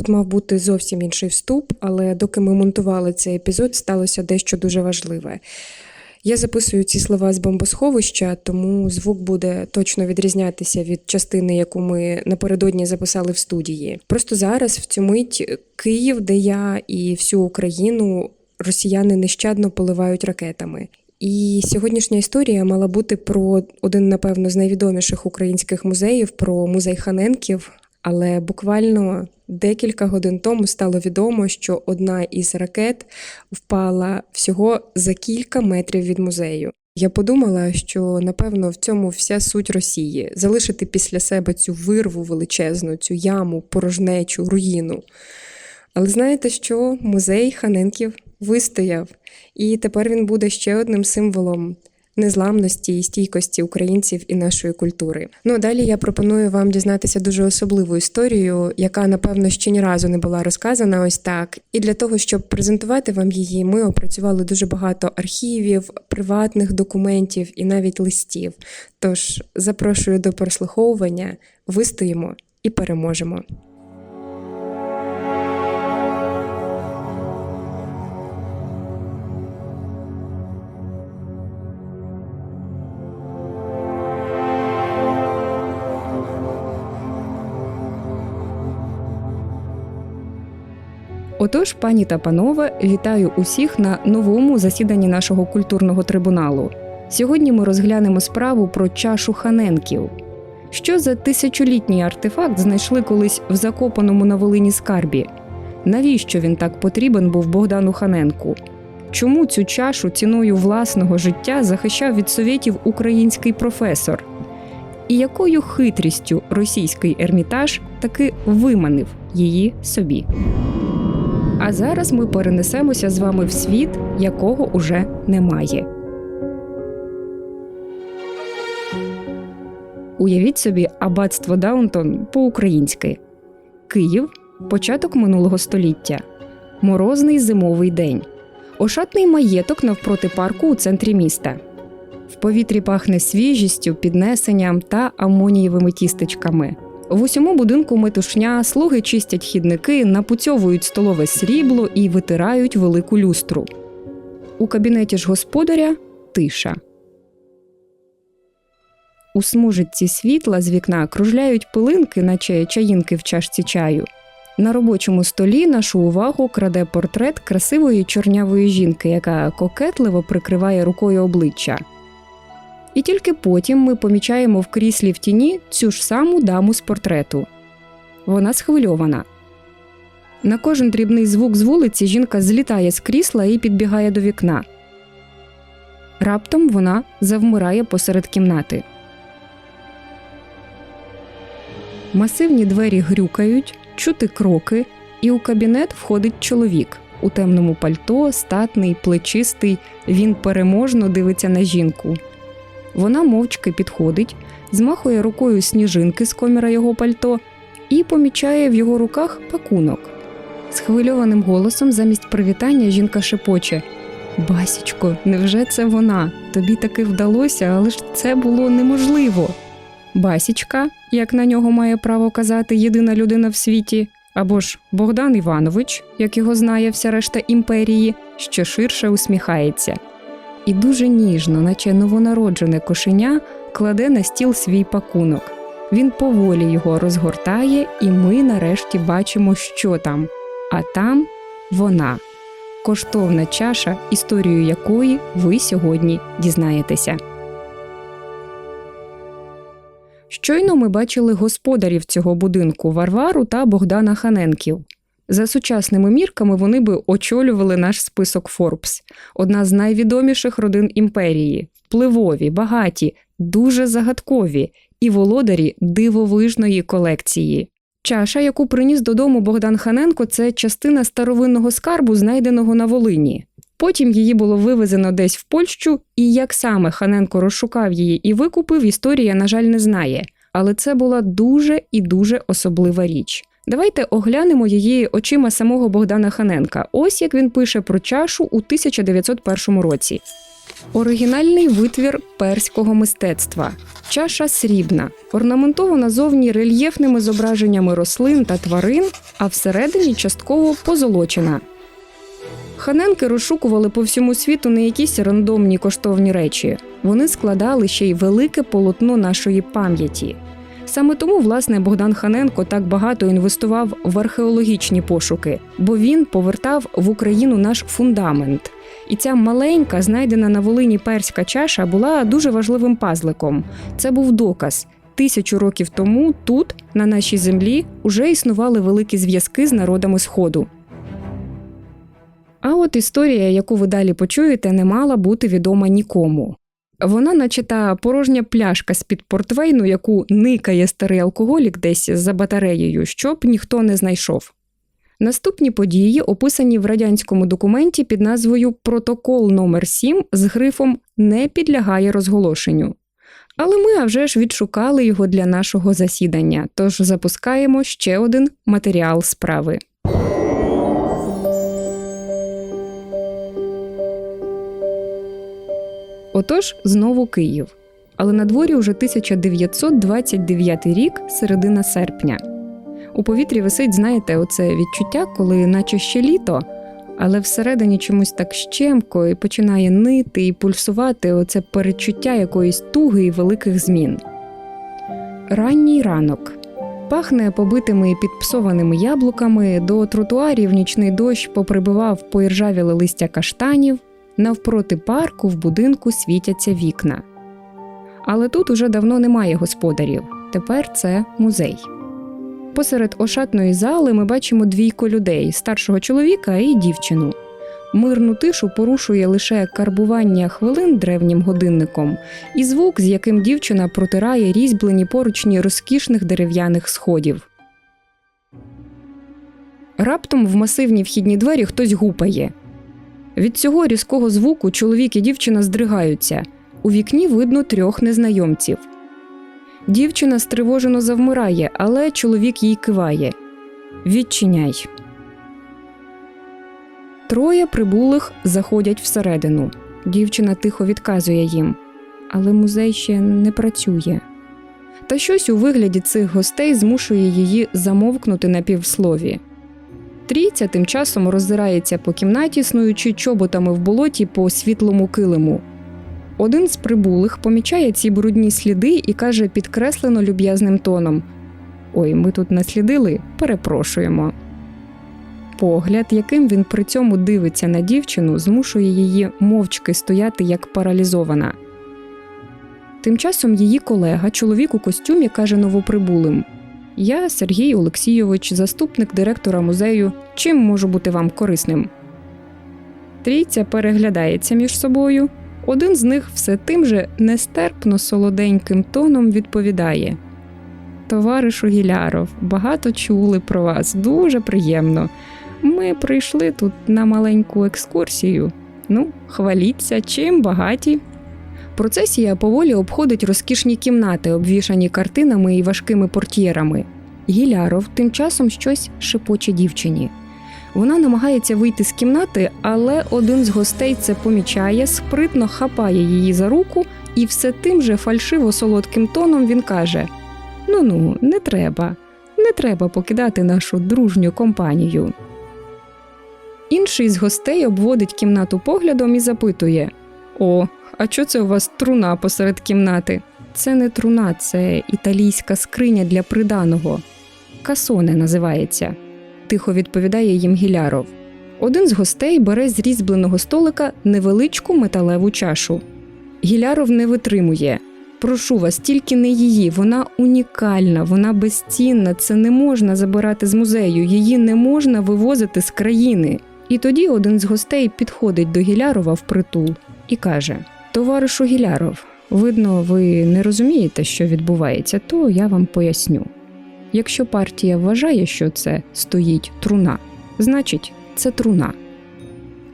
Тут мав бути зовсім інший вступ, але доки ми монтували цей епізод, сталося дещо дуже важливе. Я записую ці слова з бомбосховища, тому звук буде точно відрізнятися від частини, яку ми напередодні записали в студії. Просто зараз, в цю мить, Київ, де я і всю Україну росіяни нещадно поливають ракетами. І сьогоднішня історія мала бути про один, напевно, з найвідоміших українських музеїв про музей Ханенків. Але буквально декілька годин тому стало відомо, що одна із ракет впала всього за кілька метрів від музею. Я подумала, що напевно в цьому вся суть Росії залишити після себе цю вирву величезну, цю яму, порожнечу, руїну. Але знаєте що? Музей Ханенків вистояв, і тепер він буде ще одним символом незламності і стійкості українців і нашої культури. Ну а далі я пропоную вам дізнатися дуже особливу історію, яка напевно ще ні разу не була розказана ось так. І для того, щоб презентувати вам її, ми опрацювали дуже багато архівів, приватних документів і навіть листів. Тож запрошую до прослуховування, вистоїмо і переможемо. Отож, пані та панове, вітаю усіх на новому засіданні нашого культурного трибуналу. Сьогодні ми розглянемо справу про чашу Ханенків. Що за тисячолітній артефакт знайшли колись в закопаному на Волині скарбі? Навіщо він так потрібен був Богдану Ханенку? Чому цю чашу ціною власного життя захищав від совєтів український професор? І якою хитрістю російський ермітаж таки виманив її собі? А зараз ми перенесемося з вами в світ, якого уже немає. Уявіть собі аббатство Даунтон по-українськи. Київ, початок минулого століття, морозний зимовий день, ошатний маєток навпроти парку у центрі міста. В повітрі пахне свіжістю, піднесенням та амонієвими тістечками. В усьому будинку метушня, слуги чистять хідники, напуцьовують столове срібло і витирають велику люстру. У кабінеті ж господаря тиша. У смужитці світла з вікна кружляють пилинки, наче чаїнки в чашці чаю. На робочому столі нашу увагу краде портрет красивої чорнявої жінки, яка кокетливо прикриває рукою обличчя. І тільки потім ми помічаємо в кріслі в тіні цю ж саму даму з портрету. Вона схвильована. На кожен дрібний звук з вулиці жінка злітає з крісла і підбігає до вікна. Раптом вона завмирає посеред кімнати. Масивні двері грюкають, чути кроки, і у кабінет входить чоловік. У темному пальто, статний, плечистий, він переможно дивиться на жінку. Вона мовчки підходить, змахує рукою сніжинки з коміра його пальто і помічає в його руках пакунок. Схвильованим голосом замість привітання жінка шепоче Басічко, невже це вона? Тобі таки вдалося, але ж це було неможливо. Басічка, як на нього має право казати єдина людина в світі, або ж Богдан Іванович, як його знає вся решта імперії, що ширше усміхається і дуже ніжно, наче новонароджене кошеня, кладе на стіл свій пакунок. Він поволі його розгортає, і ми нарешті бачимо, що там. А там вона коштовна чаша, історію якої ви сьогодні дізнаєтеся. Щойно ми бачили господарів цього будинку Варвару та Богдана Ханенків. За сучасними мірками вони би очолювали наш список Форбс, одна з найвідоміших родин імперії, впливові, багаті, дуже загадкові і володарі дивовижної колекції. Чаша, яку приніс додому Богдан Ханенко, це частина старовинного скарбу, знайденого на Волині. Потім її було вивезено десь в Польщу, і як саме Ханенко розшукав її і викупив, історія, на жаль, не знає. Але це була дуже і дуже особлива річ. Давайте оглянемо її очима самого Богдана Ханенка. Ось як він пише про чашу у 1901 році. Оригінальний витвір перського мистецтва. Чаша срібна, орнаментована зовні рельєфними зображеннями рослин та тварин, а всередині частково позолочена. Ханенки розшукували по всьому світу не якісь рандомні коштовні речі. Вони складали ще й велике полотно нашої пам'яті. Саме тому, власне, Богдан Ханенко так багато інвестував в археологічні пошуки, бо він повертав в Україну наш фундамент. І ця маленька, знайдена на Волині перська чаша, була дуже важливим пазликом. Це був доказ. Тисячу років тому тут, на нашій землі, уже існували великі зв'язки з народами Сходу. А от історія, яку ви далі почуєте, не мала бути відома нікому. Вона, наче та порожня пляшка з-під портвейну, яку никає старий алкоголік десь за батареєю, щоб ніхто не знайшов. Наступні події описані в радянському документі під назвою Протокол номер 7 з грифом Не підлягає розголошенню. Але ми а вже ж відшукали його для нашого засідання, тож запускаємо ще один матеріал справи. Отож, знову Київ. Але на дворі уже 1929 рік, середина серпня. У повітрі висить, знаєте, оце відчуття, коли наче ще літо, але всередині чомусь так щемко і починає нити і пульсувати оце перечуття якоїсь туги і великих змін. Ранній ранок. Пахне побитими і підпсованими яблуками, до тротуарів нічний дощ поприбивав поіржавіле листя каштанів, навпроти парку в будинку світяться вікна. Але тут уже давно немає господарів. Тепер це музей. Посеред ошатної зали ми бачимо двійко людей старшого чоловіка і дівчину. Мирну тишу порушує лише карбування хвилин древнім годинником і звук, з яким дівчина протирає різьблені поручні розкішних дерев'яних сходів. Раптом в масивні вхідні двері хтось гупає. Від цього різкого звуку чоловік і дівчина здригаються. У вікні видно трьох незнайомців. Дівчина стривожено завмирає, але чоловік їй киває. Відчиняй. Троє прибулих заходять всередину. Дівчина тихо відказує їм, але музей ще не працює. Та щось у вигляді цих гостей змушує її замовкнути на півслові. Трійця тим часом роззирається по кімнаті, снуючи чоботами в болоті по світлому килиму. Один з прибулих помічає ці брудні сліди і каже підкреслено люб'язним тоном: Ой, ми тут наслідили, перепрошуємо. Погляд, яким він при цьому дивиться на дівчину, змушує її мовчки стояти як паралізована. Тим часом її колега, чоловік у костюмі, каже новоприбулим: Я Сергій Олексійович, заступник директора музею. Чим можу бути вам корисним? Трійця переглядається між собою. Один з них все тим же нестерпно солоденьким тоном відповідає: Товаришу Гіляров, багато чули про вас, дуже приємно. Ми прийшли тут на маленьку екскурсію. Ну, хваліться, чим багаті. Процесія поволі обходить розкішні кімнати, обвішані картинами і важкими портьєрами. Гіляров тим часом щось шепоче дівчині. Вона намагається вийти з кімнати, але один з гостей це помічає, спритно хапає її за руку, і все тим же фальшиво солодким тоном він каже: Ну ну, не треба, не треба покидати нашу дружню компанію. Інший з гостей обводить кімнату поглядом і запитує: О, а чо це у вас труна посеред кімнати? Це не труна, це італійська скриня для приданого. Касоне називається тихо відповідає їм Гіляров. Один з гостей бере з різьбленого столика невеличку металеву чашу. Гіляров не витримує. Прошу вас, тільки не її. Вона унікальна, вона безцінна. Це не можна забирати з музею, її не можна вивозити з країни. І тоді один з гостей підходить до Гілярова впритул і каже: Товаришу Гіляров, видно, ви не розумієте, що відбувається, то я вам поясню. Якщо партія вважає, що це стоїть труна, значить це труна.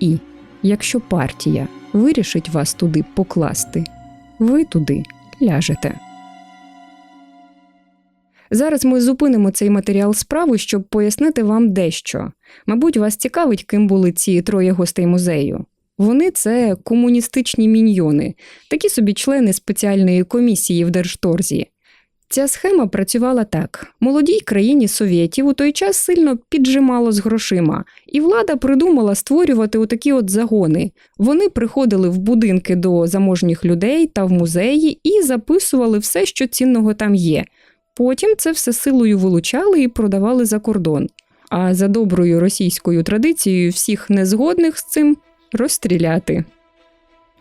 І якщо партія вирішить вас туди покласти, ви туди ляжете. Зараз ми зупинимо цей матеріал справи, щоб пояснити вам дещо. Мабуть, вас цікавить, ким були ці троє гостей музею. Вони це комуністичні міньйони, такі собі члени спеціальної комісії в Держторзі. Ця схема працювала так: молодій країні совєтів у той час сильно піджимало з грошима, і влада придумала створювати отакі от загони. Вони приходили в будинки до заможніх людей та в музеї і записували все, що цінного там є. Потім це все силою вилучали і продавали за кордон. А за доброю російською традицією всіх незгодних з цим розстріляти.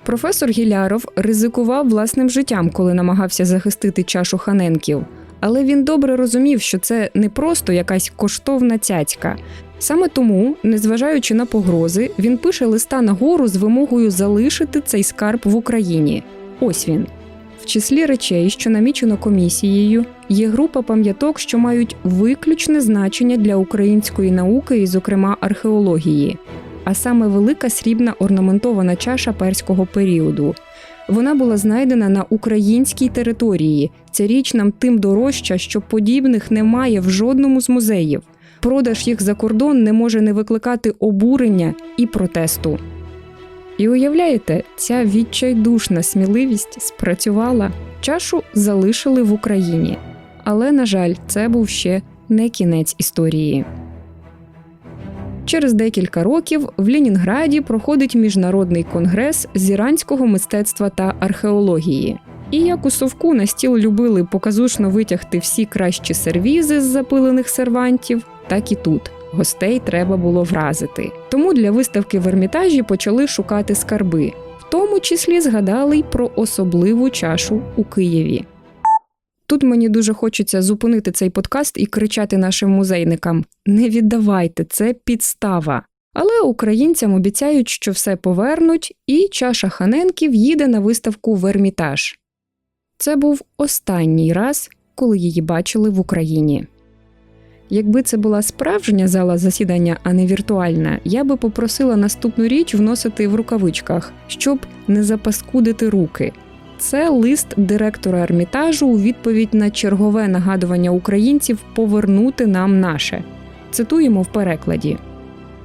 Професор Гіляров ризикував власним життям, коли намагався захистити чашу ханенків, але він добре розумів, що це не просто якась коштовна цяцька. Саме тому, незважаючи на погрози, він пише листа нагору з вимогою залишити цей скарб в Україні. Ось він. В числі речей, що намічено комісією, є група пам'яток, що мають виключне значення для української науки і, зокрема, археології а саме велика срібна орнаментована чаша перського періоду. Вона була знайдена на українській території. Ця річ нам тим дорожча, що подібних немає в жодному з музеїв. Продаж їх за кордон не може не викликати обурення і протесту. І уявляєте, ця відчайдушна сміливість спрацювала. Чашу залишили в Україні. Але, на жаль, це був ще не кінець історії. Через декілька років в Ленінграді проходить міжнародний конгрес з іранського мистецтва та археології. І як у совку на стіл любили показушно витягти всі кращі сервізи з запилених сервантів, так і тут гостей треба було вразити. Тому для виставки в Ермітажі почали шукати скарби, в тому числі згадали й про особливу чашу у Києві. Тут мені дуже хочеться зупинити цей подкаст і кричати нашим музейникам: не віддавайте, це підстава. Але українцям обіцяють, що все повернуть, і чаша Ханенків їде на виставку в Ермітаж. Це був останній раз, коли її бачили в Україні. Якби це була справжня зала засідання, а не віртуальна, я би попросила наступну річ вносити в рукавичках, щоб не запаскудити руки. Це лист директора Ермітажу у відповідь на чергове нагадування українців повернути нам наше. Цитуємо в перекладі.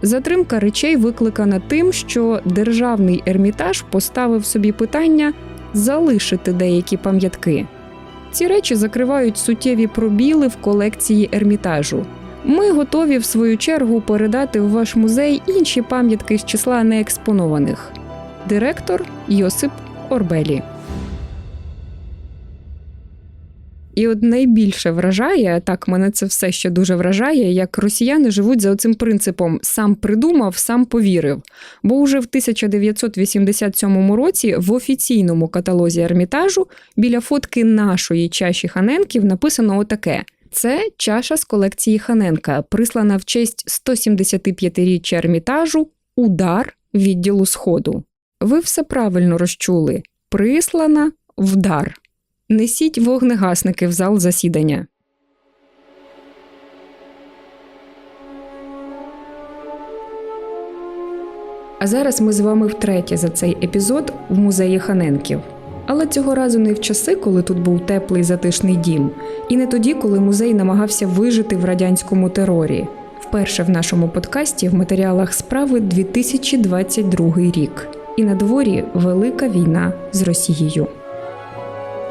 Затримка речей викликана тим, що державний ермітаж поставив собі питання залишити деякі пам'ятки. Ці речі закривають суттєві пробіли в колекції ермітажу. Ми готові в свою чергу передати в ваш музей інші пам'ятки з числа неекспонованих. Директор Йосип Орбелі. І от найбільше вражає, так мене це все ще дуже вражає, як росіяни живуть за оцим принципом сам придумав, сам повірив. Бо уже в 1987 році в офіційному каталозі Ермітажу біля фотки нашої чаші Ханенків написано отаке. Це чаша з колекції Ханенка, прислана в честь 175-річчя Ермітажу Удар відділу Сходу. Ви все правильно розчули. Прислана вдар. Несіть вогнегасники в зал засідання. А зараз ми з вами втретє за цей епізод в музеї Ханенків. Але цього разу не в часи, коли тут був теплий затишний дім, і не тоді, коли музей намагався вижити в радянському терорі. Вперше в нашому подкасті в матеріалах справи 2022 рік. І на дворі велика війна з Росією.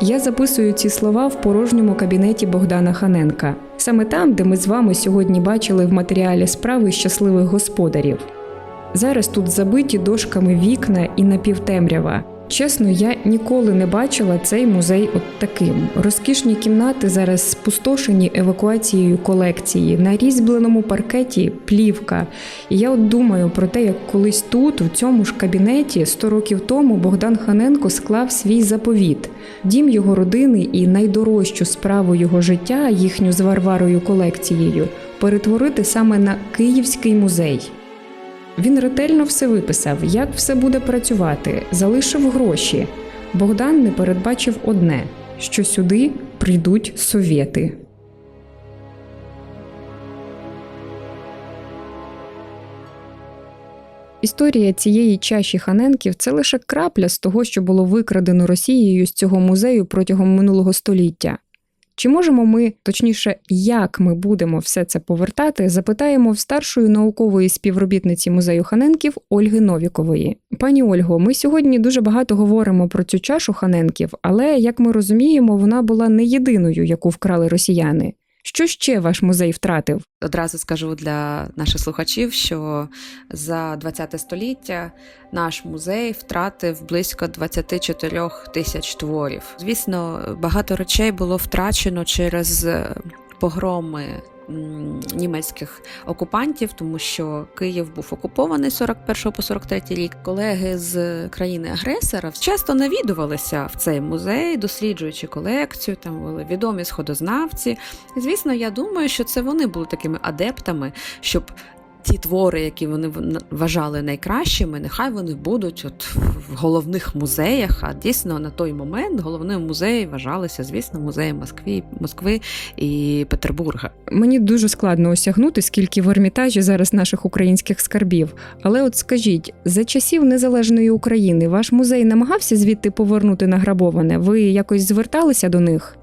Я записую ці слова в порожньому кабінеті Богдана Ханенка, саме там, де ми з вами сьогодні бачили в матеріалі справи щасливих господарів. Зараз тут забиті дошками вікна і напівтемрява. Чесно, я ніколи не бачила цей музей от таким. Розкішні кімнати зараз спустошені евакуацією колекції, на різьбленому паркеті плівка. І я от думаю про те, як колись тут, у цьому ж кабінеті, 100 років тому Богдан Ханенко склав свій заповіт. Дім його родини і найдорожчу справу його життя, їхню з Варварою колекцією, перетворити саме на Київський музей. Він ретельно все виписав, як все буде працювати, залишив гроші. Богдан не передбачив одне, що сюди прийдуть совєти. Історія цієї чаші Ханенків це лише крапля з того, що було викрадено Росією з цього музею протягом минулого століття. Чи можемо ми, точніше, як ми будемо все це повертати, запитаємо в старшої наукової співробітниці музею Ханенків Ольги Новікової. Пані Ольго, ми сьогодні дуже багато говоримо про цю чашу Ханенків, але як ми розуміємо, вона була не єдиною, яку вкрали росіяни. Що ще ваш музей втратив? Одразу скажу для наших слухачів, що за 20 століття наш музей втратив близько 24 тисяч творів. Звісно, багато речей було втрачено через погроми німецьких окупантів, тому що Київ був окупований з 41 по 43 рік. Колеги з країни-агресора часто навідувалися в цей музей, досліджуючи колекцію. Там були відомі сходознавці. Звісно, я думаю, що це вони були такими адептами, щоб. Ті твори, які вони вважали найкращими, нехай вони будуть от в головних музеях. А дійсно на той момент головним музеєм вважалися, звісно, музеї Москви, Москви і Петербурга. Мені дуже складно осягнути, скільки в Ермітажі зараз наших українських скарбів. Але от скажіть, за часів незалежної України ваш музей намагався звідти повернути награбоване? Ви якось зверталися до них?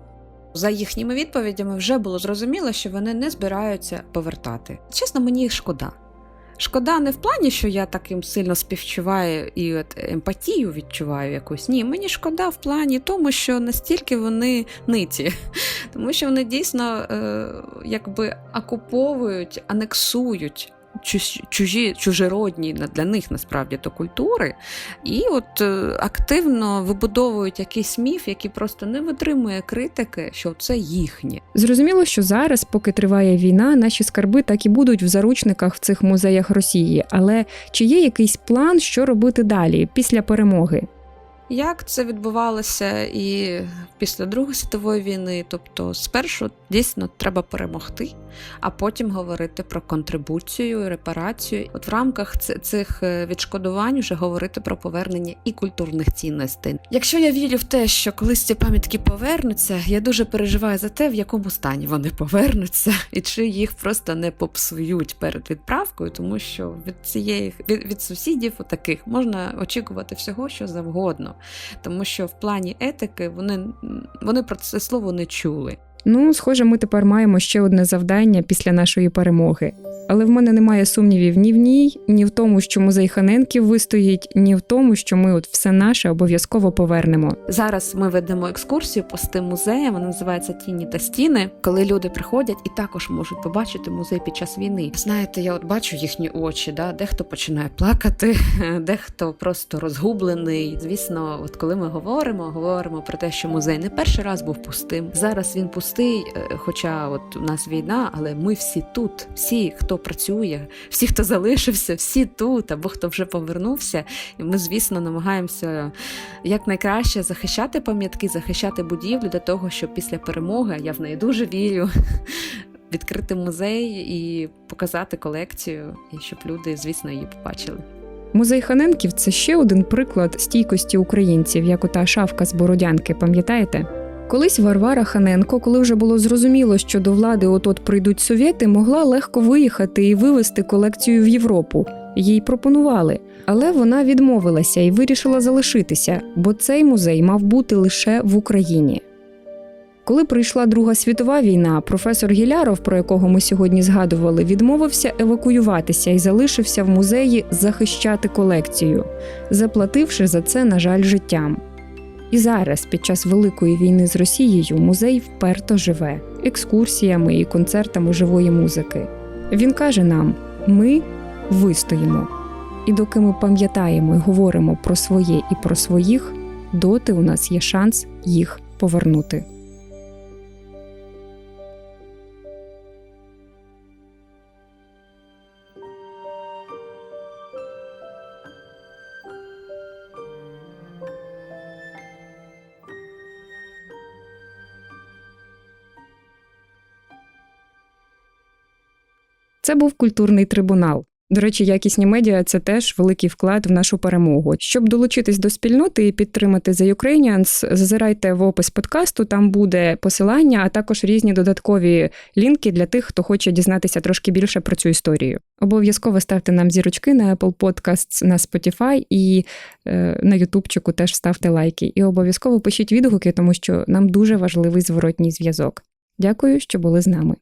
За їхніми відповідями вже було зрозуміло, що вони не збираються повертати. Чесно, мені їх шкода. Шкода не в плані, що я таким сильно співчуваю і от емпатію відчуваю якусь. Ні, мені шкода в плані тому, що настільки вони ниті, тому що вони дійсно е, якби окуповують, анексують. Чуж- Чужі чужеродні для них насправді то культури, і от е, активно вибудовують якийсь міф, який просто не витримує критики, що це їхнє. Зрозуміло, що зараз, поки триває війна, наші скарби так і будуть в заручниках в цих музеях Росії. Але чи є якийсь план, що робити далі після перемоги? Як це відбувалося і після Другої світової війни? Тобто, спершу дійсно треба перемогти, а потім говорити про контрибуцію, репарацію. От в рамках цих е, відшкодувань вже говорити про повернення і культурних цінностей. Якщо я вірю в те, що колись ці пам'ятки повернуться, я дуже переживаю за те, в якому стані вони повернуться, і чи їх просто не попсують перед відправкою, тому що від цієї від, від сусідів таких можна очікувати всього, що завгодно тому що в плані етики вони, вони про це слово не чули. Ну, схоже, ми тепер маємо ще одне завдання після нашої перемоги. Але в мене немає сумнівів ні в ній, ні в тому, що музей Ханенків вистоїть, ні в тому, що ми от все наше обов'язково повернемо. Зараз ми ведемо екскурсію по з музеям, вона називається Тіні та стіни, коли люди приходять і також можуть побачити музей під час війни. Знаєте, я от бачу їхні очі, да? дехто починає плакати, дехто просто розгублений. Звісно, от коли ми говоримо, говоримо про те, що музей не перший раз був пустим. Зараз він пустий, е, хоча от у нас війна, але ми всі тут, всі, хто працює, всі, хто залишився, всі тут, або хто вже повернувся. І ми, звісно, намагаємося якнайкраще захищати пам'ятки, захищати будівлю для того, щоб після перемоги, я в неї дуже вірю, відкрити музей і показати колекцію, і щоб люди, звісно, її побачили. Музей Ханенків це ще один приклад стійкості українців, як ота шавка з Бородянки, пам'ятаєте? Колись Варвара Ханенко, коли вже було зрозуміло, що до влади от-от прийдуть совєти, могла легко виїхати і вивезти колекцію в Європу. Їй пропонували, але вона відмовилася і вирішила залишитися, бо цей музей мав бути лише в Україні. Коли прийшла Друга світова війна, професор Гіляров, про якого ми сьогодні згадували, відмовився евакуюватися і залишився в музеї захищати колекцію, заплативши за це, на жаль, життям. І зараз, під час Великої війни з Росією, музей вперто живе екскурсіями і концертами живої музики. Він каже нам: ми вистоїмо. І доки ми пам'ятаємо і говоримо про своє і про своїх, доти у нас є шанс їх повернути. Це був культурний трибунал. До речі, якісні медіа це теж великий вклад в нашу перемогу. Щоб долучитись до спільноти і підтримати The Ukrainians, зазирайте в опис подкасту. Там буде посилання, а також різні додаткові лінки для тих, хто хоче дізнатися трошки більше про цю історію. Обов'язково ставте нам зірочки на Apple Podcasts, на Spotify і е, на Ютубчику теж ставте лайки. І обов'язково пишіть відгуки, тому що нам дуже важливий зворотній зв'язок. Дякую, що були з нами.